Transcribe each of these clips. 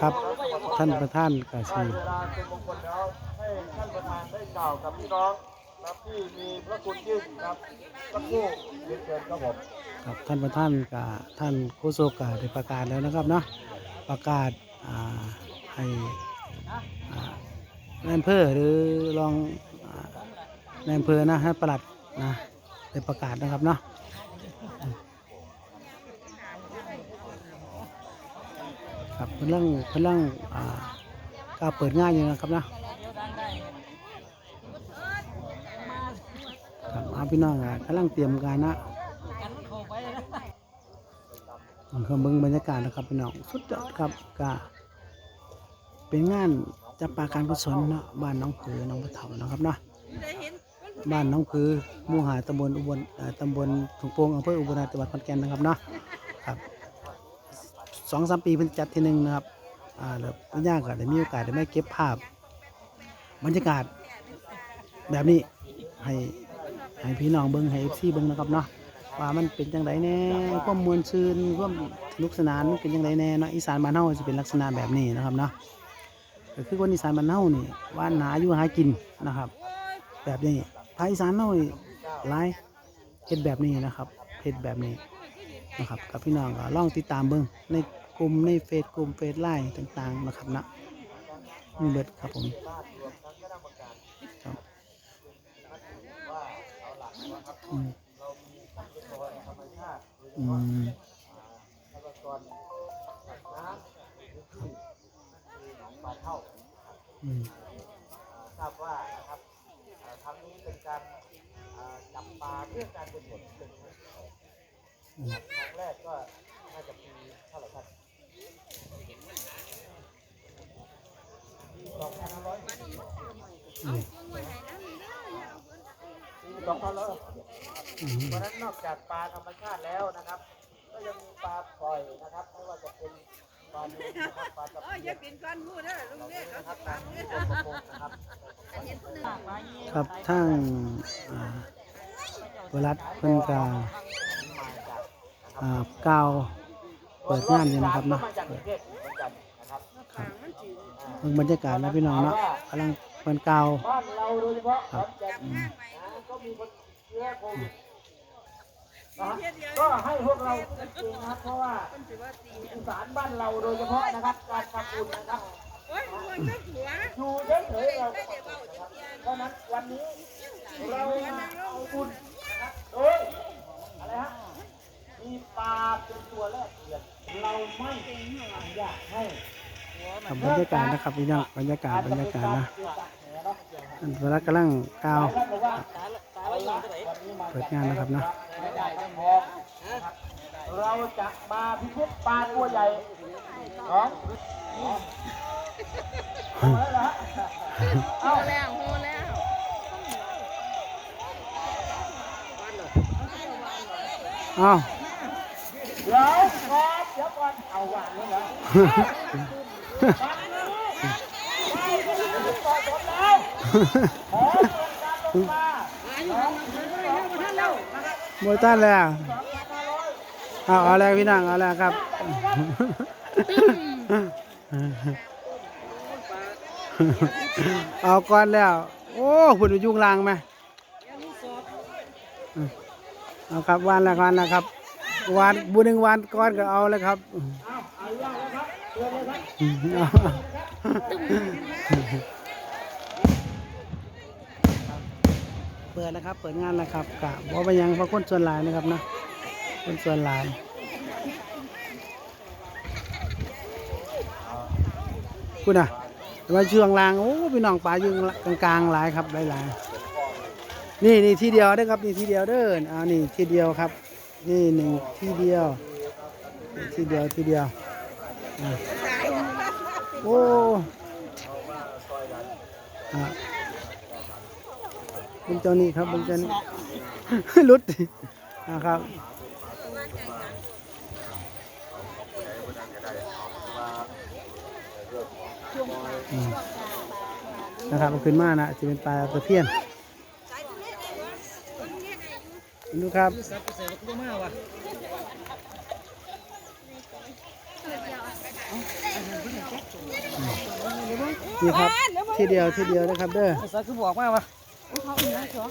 ครับท่านประธานกาได้ชีเวลาเป็นมงคลแล้วให้ท่านประธานได้กล่าวกับพี่น้องครับที่มีพระคุณยิ่งครับสักครู่เรียนเชิญครับผมครับท่านประธานกับท่านโฆษกก็ได้ประกาศแล้วนะครับเนาะประกาศอ่าให้อ่าในอำเภอหรือรองอ่าในอำเภอนะให้ประหลัดนะได้ประกาศนะครับเนาะ ครับเพิ่นเรื่องเพิ่นเรื่องอ่ากล้าเปิดง่านอยู่นะครับนะครับอาพี่น้องอะกำลังเตรียมการนะผมก็เบิ่งบรรยากาศนะครับพี่น้องสุดยอดครับก็เป็นงานจับปาการกุศลเนาะบ้านน้องผือน้องปะเถานะครับเนาะบ้านน้องผือมู่หาตำบลอุบลตำบลถุงโป่งอำเภออุบลราชจังหวัดขอนแก่นนะครับเนาะครับ สองสามปีเพิ่นจัดทีหนึ่งนะครับอ่าแล้วพี่ย่าก็ได้มีโอกาสได้มาเก็บภาพ บรรยากาศแบบนี้ให้ให้พี่น้องเบิ่งให้เอฟซีเบิ่งนะครับเนาะว่ามันเป็นจังไดแน่ความมวลซื่นความสนุกสนานเป็นจังไดแน่เนาะอีสานบ้านเฮาสิเป็นลักษณะแบบนี้นะครับเนาะก็คือคนอีสานบ้านเฮานี่ว่าหาอยู่หากินนะครับ แบบนี้ภาคอีสานเฮาหลายเฮ็ดแบบนี้นะครับเฮ็ดแบบนี้นะครับกับพี่น้องก็ลองติดตามเบิ่งใน กลุ่มในเฟซกลุ่มเฟซไลน์ต่างๆนะครับนะมีเบิดครับผมครับอืมอืมอืมทราบว่านะครับครั้งนี้เป็นการจับปลาเพื่อการกุศลหนึ่งครั้งแรกก็น่าจะปีเท่าไหร่ครับ สองพันห้าร้อยเพราะนั้นนอกจากปลาธรรมชาติแล้วนะครับ ก็ยังมีปลาปล่อยนะครับไม่ว่าจะเป็นปลาเนื้อนะครับปลาตะโอ้ยเพีอยานกินก้อนมูดลุงเด้อนะคเขารับสิตามที่เด้อตัวประมงนะครับครับทางอ่าเวลาเพิ่นกามาจากอ่ากาวเปิดงานอยู่นะครับเนาะ ครับครับเบิ่งบรรยากาศแล้วพี่น้องเนาะกำลังเพิ่นกล่าวบ้านเราโดยเฉพาะขครัอบนแก่นอืมนะก็มีคนเชื้อโควิดนะฮะเทียเดียวก็ให้พวกเราจริงๆนะครับเพราะว่าคนสิว่าตีเนี่ยอีสานบ้านเราโดยเฉพาะนะครับการทำบุญนะครับโอ้ยมันก็หัวอยู่เฉยๆเราก็นะครับเพราะฉะนั้นวันนี้เรามาเอาบุญนะครับโดยอะไรฮะมีปลาเป็นตัวแรกเปลี่ยนเราไม่อนุญาตให้ ครับบรรยากาศนะครับพี่น้องบรรยากาศบรรยากาศนะเวลากำลังกล่าวเปิดงานนะครับเนาะไม่ได้ไม่พอนะครับเราจะมาพิชิตปลาตัวใหญ่ของเอาแล้วเหรอเอาแล้วโหแล้วอ้าวเดี๋ยวก่อนเดี๋ยวก่อนเอาหวานเลยเหรอ ฟังนะได้ก็ได้ก็ต่อผลแล้วขอเงินการลงมาสองถึงสองพันแล้วนะเอาเอาแล้วพี่น้องเอาแล้วครับเอาก่อนแล้ว โอ้พุ่นยุ่งลางไหมอืมเอาครับวานแล้ววานแล้วครับวานบุญหนึ่งวานก้อนก็เอาเลยครับเอาเอาเรื่องแล้วครับ เปิดแล้วครับ เปิดงานแล้วครับกะบอกไปยังพระคนส่วนหลายนะครับนะคนส่วนหลายคุณอะแต่ว่าช่วงลางโอ้พี่น้องปลายู่กลางๆหลายครับหลายๆนี่นี่ทีเดียวเด้อครับนี่ทีเดียวเด้อเอานี่ทีเดียวครับ นี่หนึ่งทีเดียวนี่ทีเดียวทีเดียว โอ้อะเป็นเจ้านี่ครับเป็นเจ้านี่รุดนะครับอืมนะครับมันขึ้นมานะจะเป็นปลาตะเพียนดูครับ นี่ครับทีเดียวทีเดียวนะครับเด้อสักคือบอกมากวะ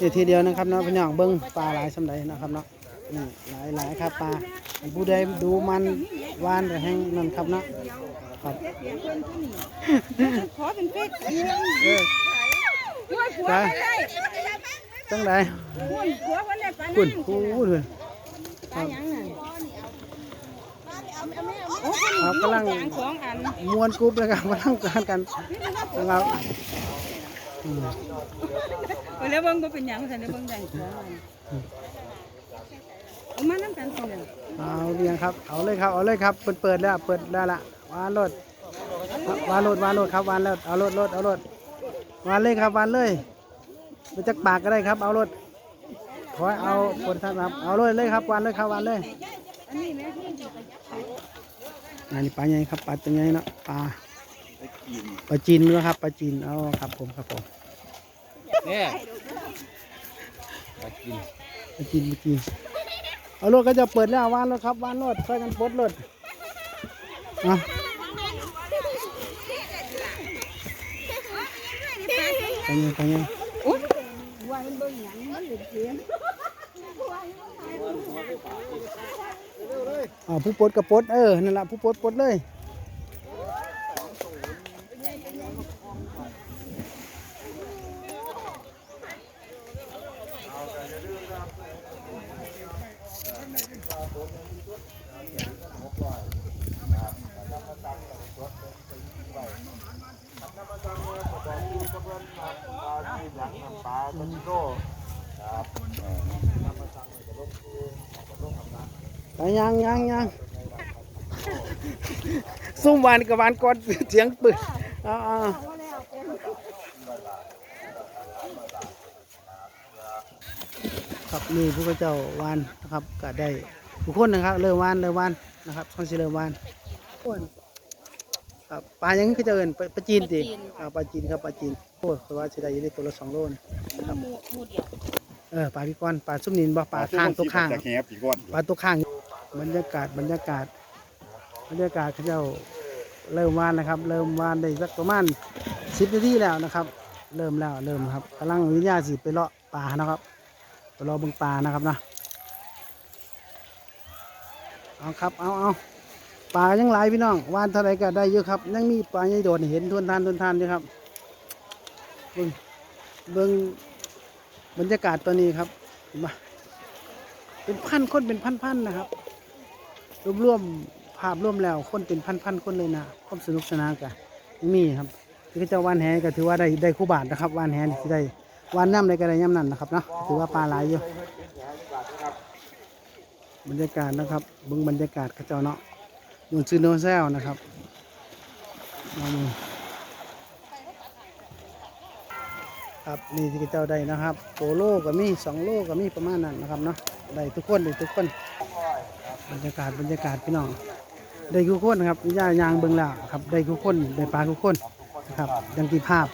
นี่ทีเดียวนะครับเนาะพี่น้องเบิ้งปลาหลายสำใดนะครับเนาะนี่หลายหลายครับปลาอันผู้ใดดูมันหวานแต่แห้งนั่นครับเนาะครับขอเป็นเป็ดเออหัวผัวไปมันได้จังไดหัวผัวมันได้ปลาคุณนั่งคูเล ยปลาหยังน่ะโอ้ครับกำลังมวนกรุ๊ปนะครับกำลังการกันนะครับอืมเออแล้วเบิ่งบ่เป็นยังซั่นเดี๋ยวเบิ่งได้สองอันเอามานํกันสิน่ะเอาเรียงครับ เอาเลยครับ เอาเลยครับ เปิดเปิดแล้ว เปิดแล้วล่ะวานรถวานรถวานรถครับวานแล้วเอารถรถเอารถวานเลยครับวานเลยไปจักปากก็ได้ครับ เอารถขอเอาคนท่านครับ เอาเลยเลยครับวานเลยครับวานเลย อันนี้แม่ที่อันนี้ปลาใหญ่ครับปลาตัวใหญ่เนาะปลาปลาจีนนะครับปลาจีนเอาครับผมครับผมเนี่ยกินปลาจีนปลาจีนเอารถก็จะเปิดแล้ววานรถครับวานรถช่วยกันปลดรถเอาไปยังไปยังว่ามันเบิ่งหยังมันเหลือเกิน อ่าผู้ปลดกับปลดเออนั่นแหละผู้ปลดปลดเลย ยังยังยังซุ่มหวานกับหวานกอดเสียงปืนเอ่าครับนี่ผู้เจ้าวานนะครับก็ได้ทุกคนนะครับเริ่มวานเริ่มวานนะครับเขาสิเริ่มวานครับปลายังคือจะเอินปลาปลาจีนสิอ่าปลาจีนครับปลาจีนโอ้เพราะว่าสิได้อยี่ได้ตัวละสองโลนะหมูหมูเดียวเออปลาพี่ก้อนปลาซุ่มนินบ่ปลาข้างตัวข้างจากแหบอีกก่อนปลาตัวข้าง บรรยากาศบรรยากาศ บรรยากาศเขาเจ้าเริ่มวานนะครับ เริ่มวานได้สักประมาณสิบนาทีแล้วนะครับ เริ่มแล้วเริ่มครับกำลังวิญญาสิไปเลาะป่านะครับไปรอเบึงป่านะครับนะเอาครับเอาเอาป่ายังหลายพี่น้องวานเท่าไรก็ได้เยอะครับ ยังมีปลาใหญ่โดดเห็นทวนทานทวนทานอยู่ครับเบิ่งเบิ่งบรรยากาศตัวนี้ครับเห็นปะเป็นพันคนเป็นพันๆนะครับ รวมรวมภาพรวมแล้วคนเป็นพันๆคนเลยนะความสนุกสนานกันมีครับที่เขาเจะวานแหก็ถือว่าได้ได้คู่บาทนะครับวานแหนที่ได้วานน้ำได้ก็ได้ย่ำนั่นนะครับเนาะถือว่าปลาหลายอยู่บรรยากาศนะครับบิ้งบรรยากาศเขาเจ้าเนาะยูนซูโนเซลนะครับครับนี่ที่เขาเจ้าได้นะครับโปโลก็มีสองโลก็มีประมาณนั้นนะครับเนาะได้ทุกคนได้ทุกคน บรรยากาศบรรยากาศพี่น้องได้ทุกคนนะครับย่ายางเบิ่งแล้วครับได้ทุกคนได้ปลาทุกคนนะครับดังที่ภาพ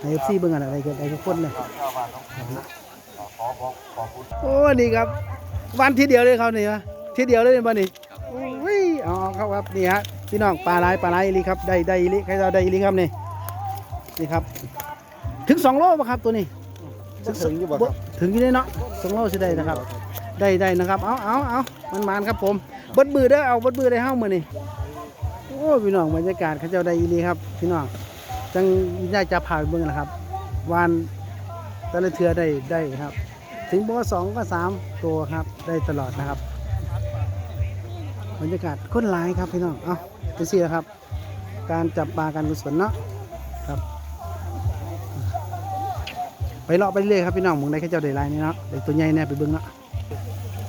ในเอฟซีเบิ่งอะไรก็ได้ทุกคนเลยโอ้นี่ครับวันทีเดียวเลยเขานี่ฮะทีเดียวเลยวันนี้โอ้ยเอาเอาครับครับนี่ฮะพี่น้องปลาลายปลาลายอีหลีครับได้ได้อีหลีใครเราได้อีหลีครับนี่นี่ครับ ถึงสองโลป่ะครับตัวนี้ ถึงอยู่บ่ครับถึงอยู่ได้เนาะสองโลสิได้นะครับ ได้ได้นะครับ เอาเอาเอามันมานครับผมเบดมือได้อเอาเบดมือได้เฮ้ามือนี่โอ้พี่น้องบรรยากาศเขาเจ้าได้อีหลีครับพี่น้องจังได้จะพาไปเบิ่งนะครับวานต่ละเทือได้ได้ครับ ถึงบ่สองก็สามตัวครับได้ตลอดนะครับ บรรยากาศคนหลายครับพี่น้องเอาไปสิครับ การจับปลาการกุศลเนาะครับไปเลาะไปเรื่อยครับพี่น้องมองได้แค่เจ้าได้ลายนี่เนาะได้ตัวใหญ่แน่ไปเบิ้งเนาะ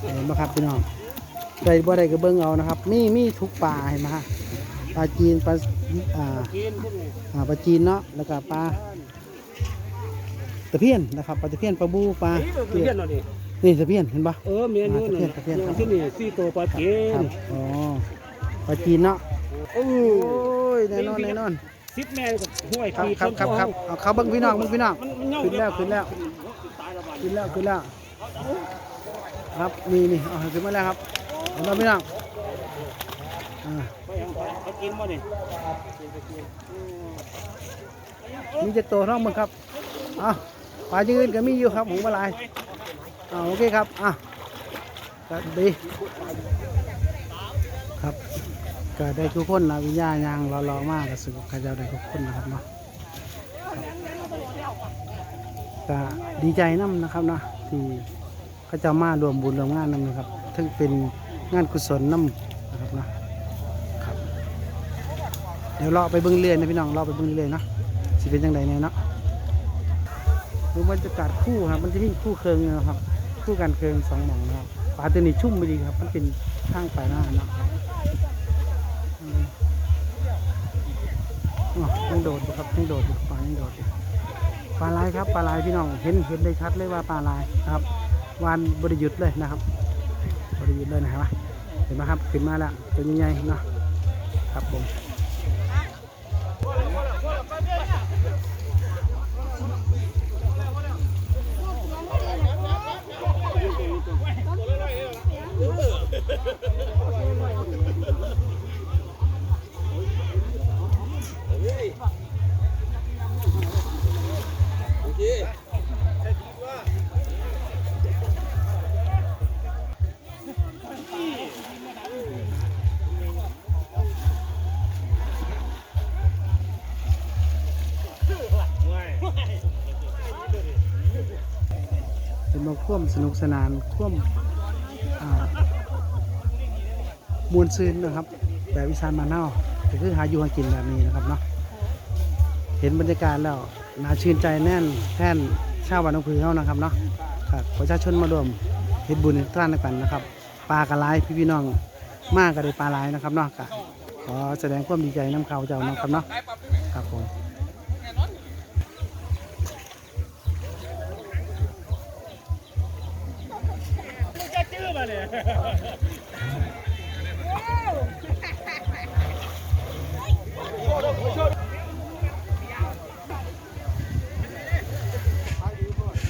เห็นไหมครับพี่น้องได้บ่ได้ก็เบิ้งเอานะครับ มีมีทุกปลาเห็นไหมฮะปลาจีนปลาอ่าอ่าปลาจีนเนาะแล้วก็ปลาตะเพียนนะครับปลาตะเพียนปลาบูปลาเพี้ยนเนาะนี่นี่ตะเพียนเห็นปะเออเมียนู้นตะเพียนตะเพียนครับที่นี่สี่ตัวปลาเกครันบอ๋อปลาจีนเนาะโอ้โอ้ยแน่นอนแน่นอนสิบแม่กับห้วยครับปีครับครับครับเอาเขาเบิ้งพี่น้องเบิ้งพี่น้องมันมันเงาขึ้นแล้วขึ้นแล้วตายละบาดขึ้นแล้วขึ้นแล้ว ครับนี่นี่เอาขึ้นมาแล้วครับเห็นไหมพี่น้องอ่าไปยังไปเขากินบ่นี่มีจะโตน้องมึงครับอะปลายืนก็มีอยู่ครับหมูปลาลายอ่าโอเคครับอะก็ดีครับก็ได้ทุกคนนะวิญญาณยางรอรอๆมากก็สุขกระเจ้าได้ทุกคนนะครับเนาะครับก็ดีใจน้ำนะครับเนาะที่ เขาเจะมารวมบุญรวมงานนำนะครับถึงเป็นงานกุศลน้ำนะครับนะครับ เดี๋ยวเรอไปเบิ้งเรื่อยนะพี่น้องเรอไปเบิ้งเรื่อยนะสิเป็นยังไงเนี่ยเนาะดูบรรยากาศคู่ครับ มันจะมีคู่เคืองนะครับ คู่กันเคืองสองหม่องนะครับปลาตัวนี้ชุ่มไปดีครับ มันเป็นข้างปลายหน้าเนาะอืมอ๋อยังโดดอยู่ครับยังโดดอยู่ปลายังโดดอยู่ปลาลายครับปลาลายพี่น้องเห็นเห็นได้ชัดเลยว่าปลาลายครับ วานบริยุทธ์เลยนะครับบริยุทธ์เลยนะครับเห็นไหมครับขึ้นมาแล้วตัวใหญ่ๆเนาะครับผม เป็นมาควมสนุกสนานควมอ่ามวลซืนนะครับแบบวิสานมาเน่าก็คือหาอยู่หากินแบบนี้นะครับเนาะเห็นบรรยากาศแล้วน่าชื่นใจแน่นแท่นชาวบ้านองผือเขานะครับเนาะครับประชาชนมารวมเฮ็ดบุญเฮ็ดทานกันนะครับปลากระไรพี่พี่น้องมากก็ได้ปลาหลนะครับเนาะขอแสดงความดีใจน้ำเขาเจ้านะครับเนาะครับผม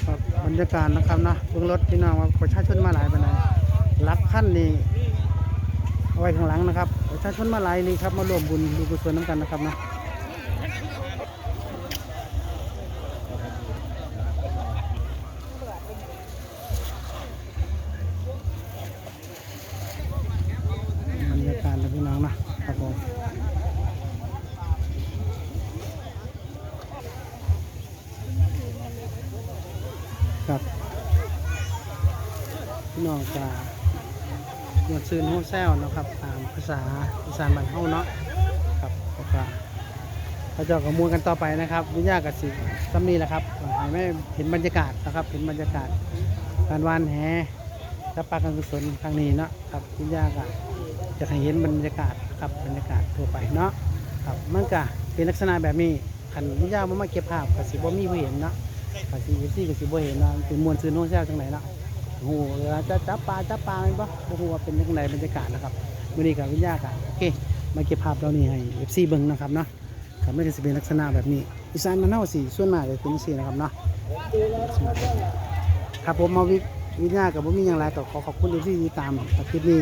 ครับบรรยากาศนะครับนะเบื้องรถพี่น้องว่าประชาชนมาหลายปานใดรับขั้นนี่เอาไว้ข้างหลังนะครับประชาชนมาหลายนี่ครับมารวมบุญดูกุศลน้ำกันนะครับนะบรรยากาศนะพี่น้องนะครับผม ครับพี่น้องจะหมวดซื่นโฮแซลนะครับ ตามภาษาอีสานบ้านเฮาเนาะครับแล้วก็เราจะกระมวลกันต่อไปนะครับ วิญญากับสิซ้ำนี้แหละครับให้แม่เห็นบรรยากาศนะครับ เห็นบรรยากาศการวานแหจะปาการกุศลครั้งนี้เนาะครับวิญญาก็จะให้เห็นบรรยากาศครับบรรยากาศทั่วไปเนาะครับมันก็เป็นลักษณะแบบนี้คันวิญญาบ่มาเก็บภาพก็สิบ่มีผู้เห็นเนาะ ก็สิสิก็สิบ่เห็นว่าเป็นมวลซื่นโฮแซลจังไหนเนาะโอ้โหเวลาจะจับปลาจับปลาเป็นปะโอ้โหว่าเป็นยังไงบรรยากาศนะครับวันนี้กับวิญญากันโอเคมาเก็บภาพเรานี่ให้เอฟซีเบิ้งนะครับเนาะครับไม่ได้สิเป็นลักษณะแบบนี้อีสานมันเน่าสีส่วนมากเลยเป็นสีนะครับเนาะครับผมมาวิวิญญากับผมมีอย่างไรก็ขอขอบคุณที่ติดตามคลิปนี้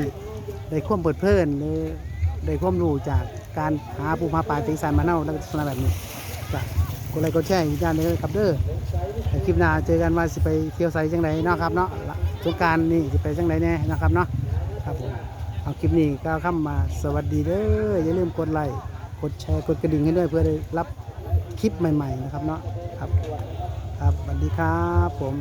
ได้ความเปิดเพลินหรือได้ความรู้จากการหาปูหาปลาที่อีสานมันเน่าลักษณะแบบนี้ก็ก ดไลค์กดแชร์วิญญานเลยครับเด้อคลิปหน้าเจอกันว่าสิไปเที่ยวไซจังไดเนาะครับเนาะสงการนี่สิไปจังไดแน่นะครับเนาะครับผมเอาคลิปนี้ก็เข้ามาสวัสดีเด้ออย่าลืมกดไลค์กดแชร์กดกระดิ่งให้ด้วยเพื่อได้รับคลิปใหม่ ๆ นะครับเนาะครับ ครับสวัสดีครับผม